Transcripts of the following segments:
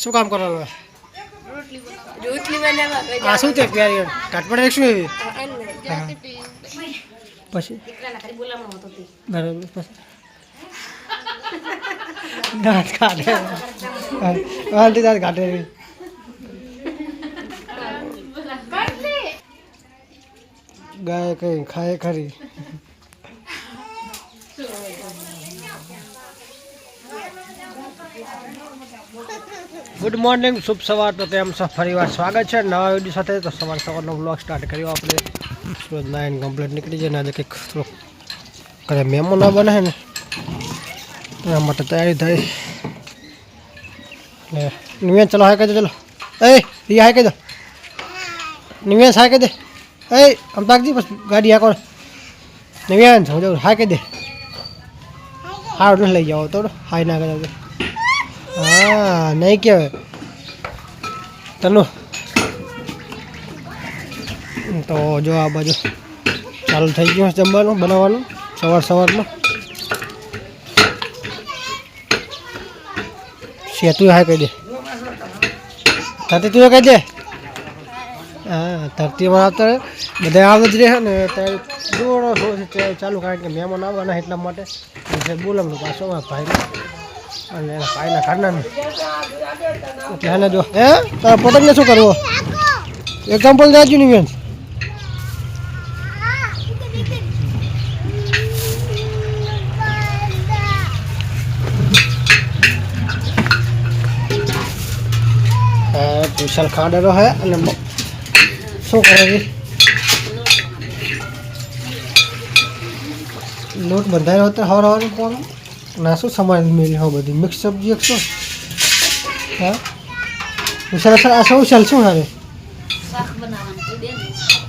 શું કામ કરવાનું રોટલી બનાવવા આ શું છે પ્યારી કાટપડ શું એવી? પછી? બરાબર દાંત કાઢે. વાલથી દાંત કાઢે. ગાય કઈ ખાય ખરી? ગુડ મોર્નિંગ શુભ સવાર તો તેમ સૌ ફરીવાર સ્વાગત છે. નવા વીડિયો સાથે તો સવાર સવારનો બ્લોગ સ્ટાર્ટ કર્યો આપણે. સુરત નાઇન કમ્પ્લીટ નીકળી જાય ને આજે કંઈક થોડુંક કરે મેમો ના બને ને એના માટે તૈયારી થાય ને નિવેન, ચલો હાય કહી દે ચલો. એ, રિયા, હાય કહી દો નિવેન, હાય કહી દે એ, આમ તાકજી બસ ગાડી હાકો. નિવેન, હું જાઉં હાય કહી દે હા લઈ જાઓ, તો હાય ના કહી દો હા નહીં કહેવાય તનુ તો જો આ બાજુ ચાલુ થઈ ગયું છે જમવાનું બનાવવાનું સવાર સવારમાં સેતું હા કહી દે ધરતી તું કહી દે હા ધરતીમાં આવતા રહે બધા આવે જ રહે ને ત્યારે દોડો થોડો છે ચાલુ કારણ કે મહેમાન આવવાના એટલા માટે એટલે બોલાવવાનું પાછો મારા ભાઈને અને ભાઈના ઘરનાનું એટલે એને જો હે? તારા પતંગને શું કરવો? એક્ઝામ્પલ દેજો નહીં બેન. વિશાલ ખાડેલો હે અને શું કરે છે? લોટ બંધાયો હતો હર હર કોણ ના શું સમાન મેલી હો બધી મિક્સ સબ્જી એક શું હા વિશાલ આ શું ચાલ શું હારે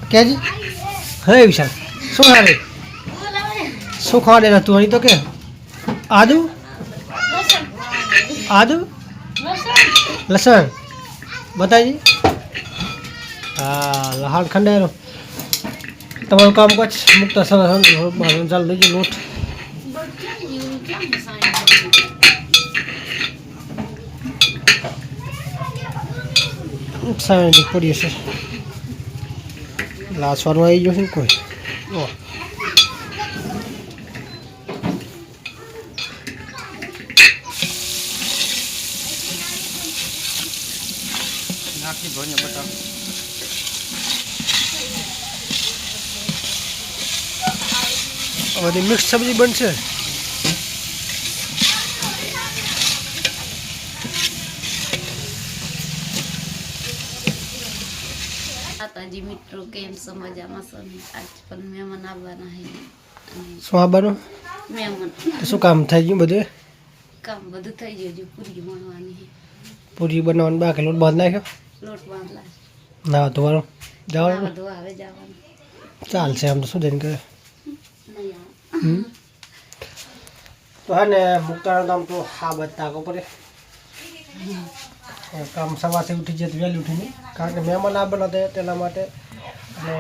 કેજી હે વિશાલ શું હારે શું ખાવા દેના તું તો કે આદુ આદુ લસણ બતાજી હા લહાણ ખંડેરો તમારું કામ કચ્છ મુક્ત સરસ ચાલ દેજો લોટ સાંજે પડી હશે લાસવાનું આવી ગયો છે ને કોઈ ઓહ. આ બધી મિક્સ સબ્જી બનશે માતાજી મિત્રો કેમ છો મજામાં છો આજ પણ મહેમાન આવવાના હે. શું આવવાનું મહેમાન. શું કામ થઈ ગયું બધું? કામ બધું થઈ ગયું હજુ પૂરી બનવાની હે. પૂરી બનાવવાનું બાકી લોટ બાંધ નાખ્યો? લોટ બાંધલા ના ધોવાનું જવાનું? બધું આવે જવાનું. ચાલશે આમ તો શું જઈને કરે. તો હા ને મુક્તાનો નામ તો હા બધા આગળ પડે કામ સવારથી ઉઠી જાય વહેલી ઉઠીને. કારણ કે મહેમાન આ બનાવતા તેના માટે. અને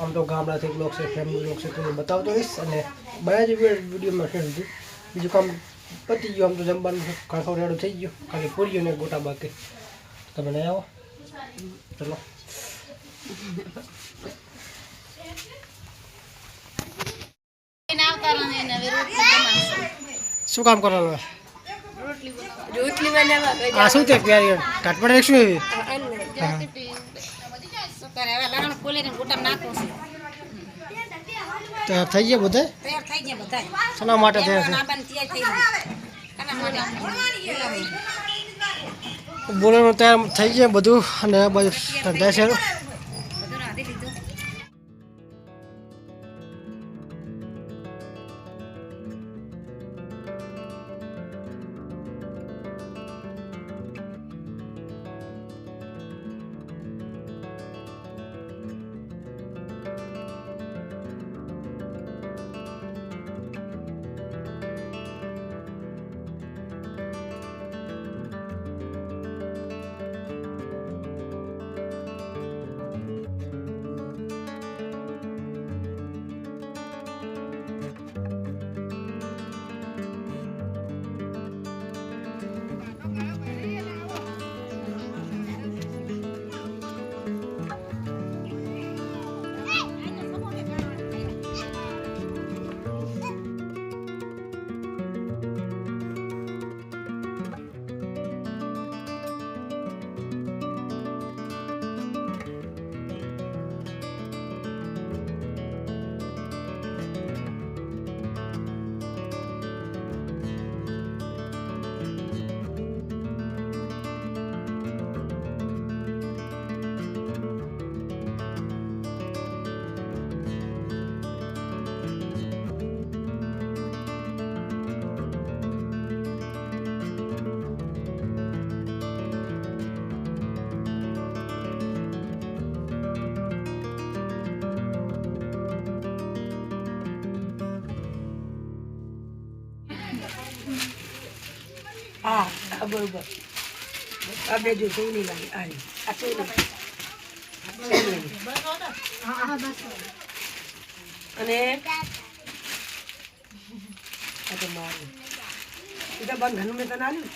આમ તો ગામડાથી બ્લોગ છે ફેમિલી બ્લોગ છે તો હું બતાવતો રહીશ. અને બધા જ વિડીયોમાં શેર હતી બીજું કામ પતી ગયું આમ તો જમવાનું ખાખો રેડો થઈ ગયો. ખાલી પૂરીઓ ને ગોટા બાકી. તમે નહીં આવો. ચલો. શું કામ કરવાનું રોટલી બનાવવા આ શું છે પ્યારી કાટપડ શું એવી? અને શું કરે હવે લગન ખોલીને ગોટા નાખો છે. તો થઈ ગયા બધા? તૈયાર થઈ ગયા બધા. શેના માટે તૈયાર છે? બોલો તૈયાર થઈ ગયું. બોલવાનું તૈયાર થઈ બધું અને બધું ધંધા છે હા હા બરોબર. આ બે જો સોની લાગે આ. આ સોની. અને આ તો મારું. એ તો બંધ ઘરનું મેં તને આલ્યું ને?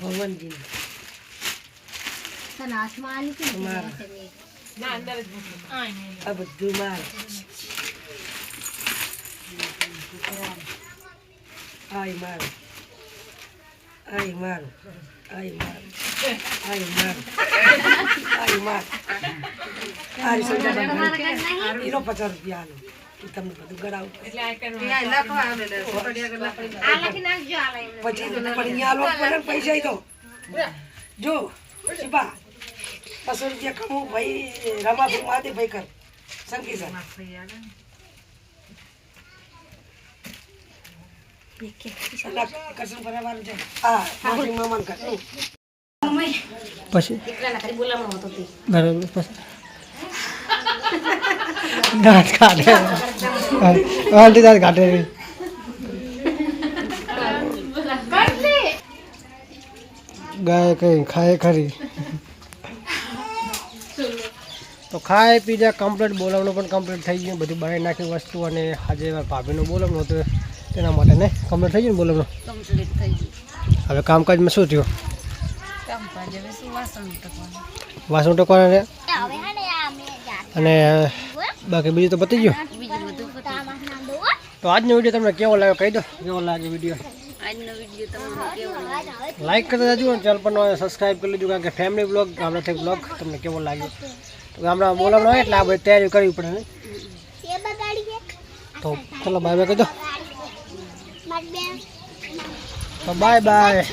ભગવાનજી તમારા આ બધું માર. આય માર આય માર આય માર આય માર આય માર આય સંજા બંધ એનો પચાસ રૂપિયા આલો તમને બધું ગળાવું પછી પણ અહીંયા આલો પડે પૈસા તો જો શિપા બસો રૂપિયા કમું ભાઈ રમાભાઈ માતે ભાઈ કર સંકી સર કસમ ભરાવાનું છે હા માસી મામાને કર પછી? બરાબર પછી? દાંત કાઢે. આંટી દાંત કાઢે. ગાય કઈ ખાય ખરી? તો ખાય પીજા કમ્પ્લીટ બોલાવવાનું પણ કમ્પ્લીટ થઈ ગયું. બધું બહાર નાખી વસ્તુ અને આજે ભાભીનું બોલાવવાનું હતું. તેના માટે ને? કમ્પ્લીટ થઈ ગયું ને બોલાવવાનું કમ્પ્લીટ થઈ ગયું. હવે કામકાજમાં શું થયું? કામકાજ હવે શું વાસણ ટકવાનું વાસણ ટકવાના રે અને બાકી બીજું તો પતી ગયું? બીજું બધું તો આજનો વીડિયો તમને કેવો લાગ્યો? કહી દો. કેવો લાગ્યો વીડિયો? આજનો વીડિયો તમને કેવો લાઈક કરતા જજો અને ચેનલ પર સબસ્ક્રાઈબ કરી લેજો કારણ કે ફેમિલી બ્લોગ ગામડાથી બ્લોગ તમને કેવો લાગ્યો? તો ગામડા બોલાવવાનો હોય એટલે આ બધી તૈયારી કરવી પડે ને? તો ચલો બાય બાય કહી દો. તો બાય બાય